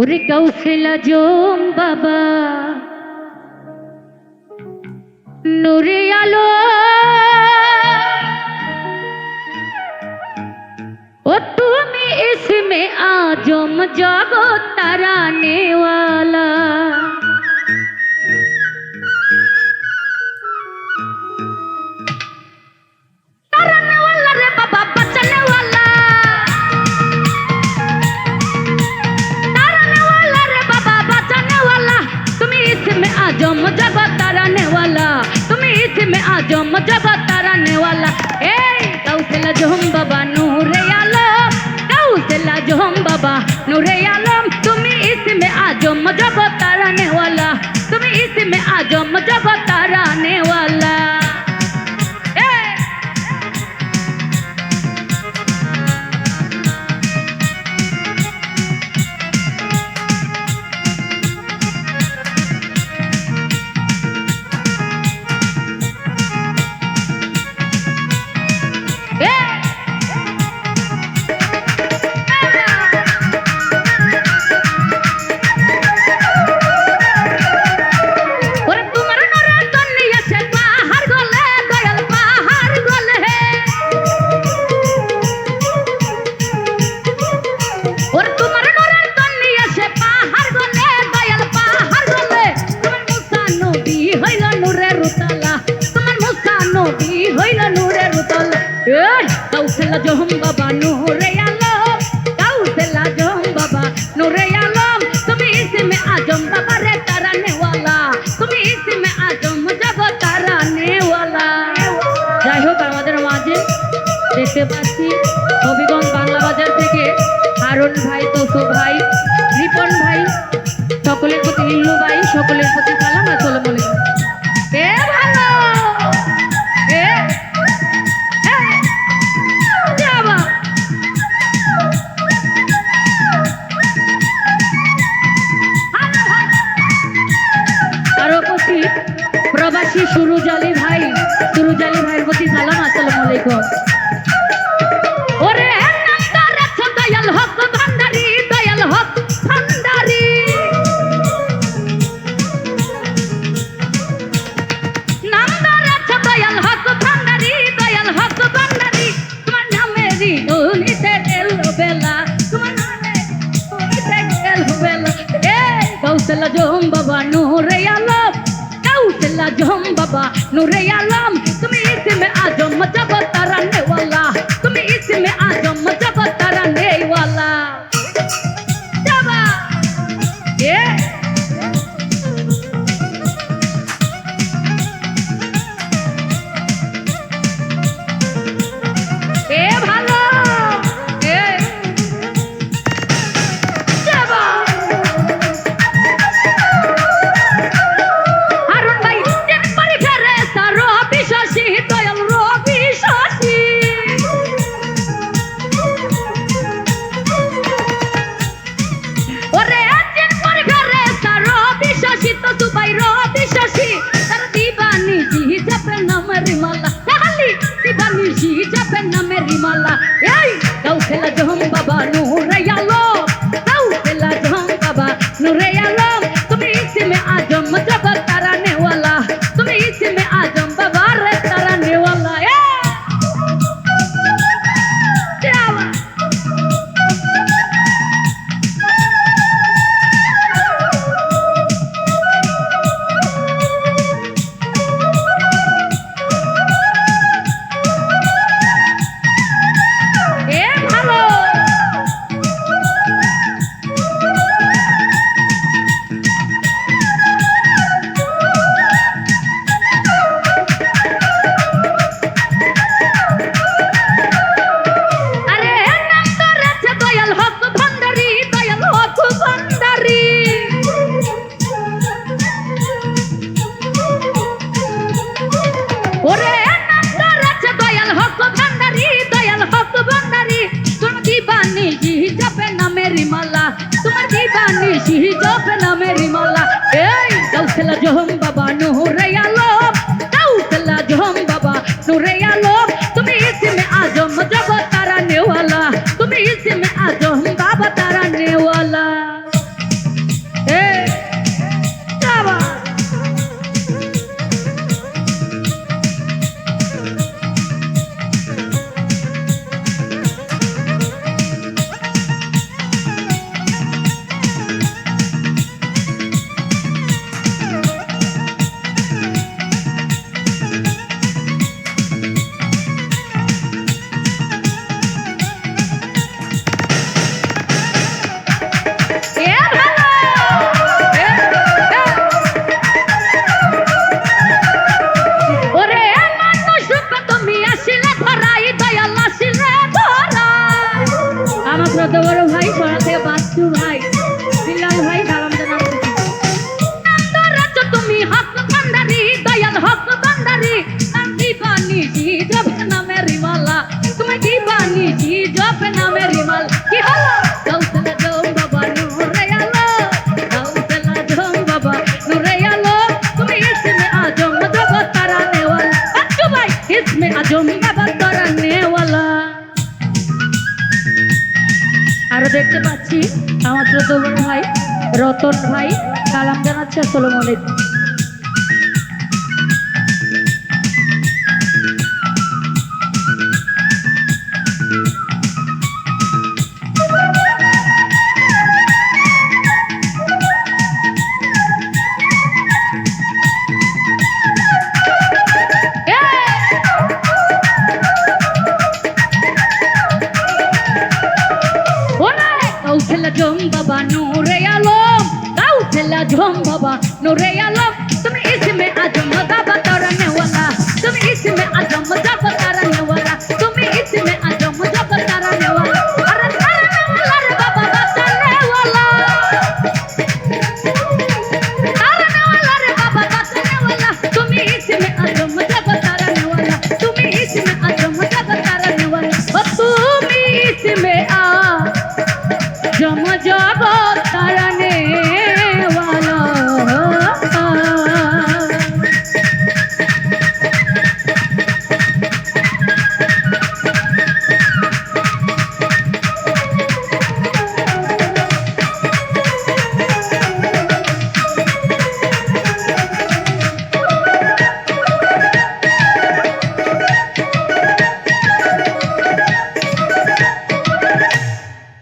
ওরে কৌশলা জোম বাবা। নুরে আলো। ও তুমি ইসমে আজম জগৎ তারা নেওয়ালা। आज मुझे बता रहने वाला, तुम इसमें आज मुझे बता रहने वाला। ए कौशला जो हम बाबा नूरे आलम कौशला जो हम बाबा नूरे आलम। तुम इसमें आज मुझे बता रहने वाला, तुम इसमें आज मुझे बता रहने वाला। যাই হোক, আমাদের মাঝে দেখতে পাচ্ছি হবিগঞ্জ বাংলা থেকে হারুন ভাই, তোসো ভাই, রিপন ভাই, সকলের প্রতি ইল্লু ভাই, সকলের প্রতি সালাম আসসালামু আলাইকুম। প্রবাসী সুরুজ নূরে আলম তুমি ইসমে আজম মজাবত ಈ ಜಪನ್ನ ಮೆರಿ ಮಲ್ಲ ಏಯ್ ಕೌಶಲ ಜೊಂಬ জানাচ্ছি আমার প্রথম ভাই রতন ভাই। সালাম জানাচ্ছি আসসালামু আলাইকুম। आजम बाबा नूरे आलम तुम इसमें आजम बाबा तरने वाला तुम इसमें आजम बाबा तरने वाला तुम इसमें आजम बाबा तरने वाला अरे तरने वाला रे बाबा तरने वाला तरने वाला रे बाबा तरने वाला तुम इसमें आजम बाबा तरने वाला तुम इसमें आजम बाबा तरने वाला तुम इसमें आ जम जब तारा